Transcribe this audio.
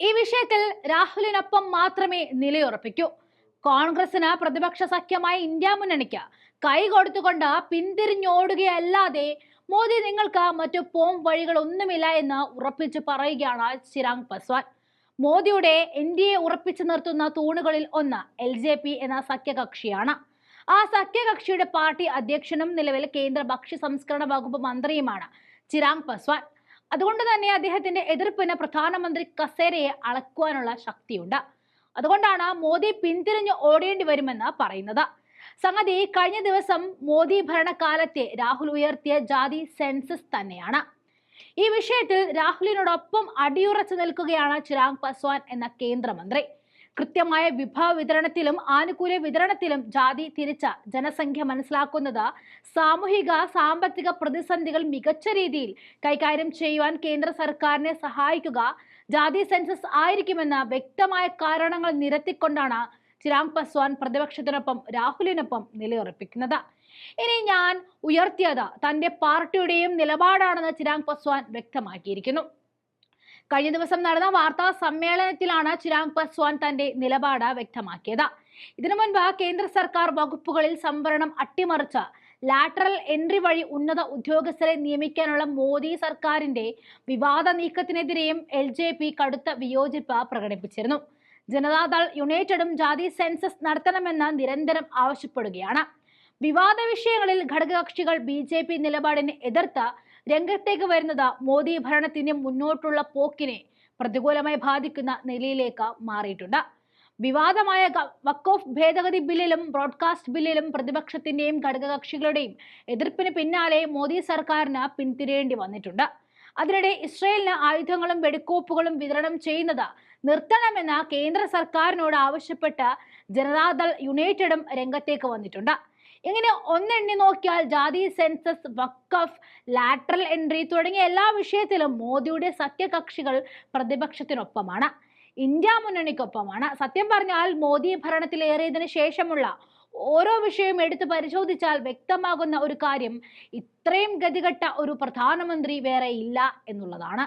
ഈ വിഷയത്തിൽ രാഹുലിനൊപ്പം മാത്രമേ നിലയുറപ്പിക്കൂ. കോൺഗ്രസിന് പ്രതിപക്ഷ സഖ്യമായ ഇന്ത്യ മുന്നണിക്ക് കൈ കൊടുത്തുകൊണ്ട് പിന്തിരിഞ്ഞോടുകയല്ലാതെ മോദി നിങ്ങൾക്ക് മറ്റു പോം വഴികളൊന്നുമില്ല എന്ന് ഉറപ്പിച്ചു പറയുകയാണ് ചിരാങ് പസ്വാൻ. മോദിയുടെ എൻ ഡി എ ഉറപ്പിച്ചു നിർത്തുന്ന തൂണുകളിൽ ഒന്ന് എൽ ജെ പി എന്ന സഖ്യകക്ഷിയാണ്. ആ സഖ്യകക്ഷിയുടെ പാർട്ടി അധ്യക്ഷനും നിലവിൽ കേന്ദ്ര ഭക്ഷ്യ സംസ്കരണ വകുപ്പ് മന്ത്രിയുമാണ് ചിരാങ് പസ്വാൻ. അതുകൊണ്ട് തന്നെ അദ്ദേഹത്തിന്റെ എതിർപ്പിന് പ്രധാനമന്ത്രി കസേരയെ അളക്കുവാനുള്ള ശക്തിയുണ്ട്. അതുകൊണ്ടാണ് മോദി പിന്തിരിഞ്ഞ് ഓടേണ്ടി വരുമെന്ന് പറയുന്നത്. സംഗതി കഴിഞ്ഞ ദിവസം മോദി ഭരണകാലത്തെ രാഹുൽ ഉയർത്തിയ ജാതി സെൻസസ് തന്നെയാണ്. ഈ വിഷയത്തിൽ രാഹുലിനോടൊപ്പം അടിയുറച്ചു നിൽക്കുകയാണ് ചിരാഗ് പസ്വാൻ എന്ന കേന്ദ്രമന്ത്രി. കൃത്യമായ വിഭവ വിതരണത്തിലും ആനുകൂല്യ വിതരണത്തിലും ജാതി തിരിച്ച ജനസംഖ്യ മനസ്സിലാക്കുന്നത് സാമൂഹിക സാമ്പത്തിക പ്രതിസന്ധികൾ മികച്ച രീതിയിൽ കൈകാര്യം ചെയ്യുവാൻ കേന്ദ്ര സർക്കാരിനെ സഹായിക്കുക ജാതി സെൻസസ് ആയിരിക്കുമെന്ന വ്യക്തമായ കാരണങ്ങൾ നിരത്തിക്കൊണ്ടാണ് ചിരാഗ് പസ്വാൻ പ്രതിപക്ഷത്തിനൊപ്പം രാഹുലിനൊപ്പം നിലയുറപ്പിക്കുന്നത്. ഇനി ഞാൻ ഉയർത്തിയത് തന്റെ പാർട്ടിയുടെയും നിലപാടാണെന്ന് ചിരാഗ് പസ്വാൻ വ്യക്തമാക്കിയിരിക്കുന്നു. കഴിഞ്ഞ ദിവസം നടന്ന വാർത്താ സമ്മേളനത്തിലാണ് ചിരാഗ് പസ്വാൻ തന്റെ നിലപാട് വ്യക്തമാക്കിയത്. ഇതിനു മുൻപ് കേന്ദ്ര സർക്കാർ വകുപ്പുകളിൽ സംവരണം അട്ടിമറിച്ച ലാറ്ററൽ എൻട്രി വഴി ഉന്നത ഉദ്യോഗസ്ഥരെ നിയമിക്കാനുള്ള മോദി സർക്കാരിന്റെ വിവാദ നീക്കത്തിനെതിരെയും എൽ ജെ പി കടുത്ത വിയോജിപ്പ് പ്രകടിപ്പിച്ചിരുന്നു. ജനതാദൾ യുണൈറ്റഡും ജാതി സെൻസസ് നടത്തണമെന്ന് നിരന്തരം ആവശ്യപ്പെടുകയാണ്. വിവാദ വിഷയങ്ങളിൽ ഘടകകക്ഷികൾ ബി ജെ പി നിലപാടിനെ എതിർത്ത് രംഗത്തേക്ക് വരുന്നത് മോദി ഭരണത്തിന്റെ മുന്നോട്ടുള്ള പോക്കിനെ പ്രതികൂലമായി ബാധിക്കുന്ന നിലയിലേക്ക് മാറിയിട്ടുണ്ട്. വിവാദമായ വക്കോഫ് ഭേദഗതി ബില്ലിലും ബ്രോഡ്കാസ്റ്റ് ബില്ലിലും പ്രതിപക്ഷത്തിന്റെയും ഘടകകക്ഷികളുടെയും എതിർപ്പിന് പിന്നാലെ മോദി സർക്കാരിന് പിന്തിരേണ്ടി വന്നിട്ടുണ്ട്. അതിനിടെ ഇസ്രയേലിന് ആയുധങ്ങളും വെടിക്കോപ്പുകളും വിതരണം ചെയ്യുന്നത് നിർത്തണമെന്ന കേന്ദ്ര സർക്കാരിനോട് ആവശ്യപ്പെട്ട് ജനതാദൾ യുണൈറ്റഡും രംഗത്തേക്ക് വന്നിട്ടുണ്ട്. ഇങ്ങനെ ഒന്നെണ്ണി നോക്കിയാൽ ജാതി സെൻസസ് വക്കഫ് ലാറ്ററൽ എൻട്രി തുടങ്ങിയ എല്ലാ വിഷയത്തിലും മോദിയുടെ സഖ്യകക്ഷികൾ പ്രതിപക്ഷത്തിനൊപ്പമാണ്. ഇന്ത്യ മുന്നണിക്കൊപ്പമാണ്. സത്യം പറഞ്ഞാൽ മോദി ഭരണത്തിലേറിയതിനു ശേഷമുള്ള ഓരോ വിഷയവും എടുത്തു പരിശോധിച്ചാൽ വ്യക്തമാകുന്ന ഒരു കാര്യം ഇത്രയും ഗതികെട്ട ഒരു പ്രധാനമന്ത്രി വേറെ ഇല്ല എന്നുള്ളതാണ്.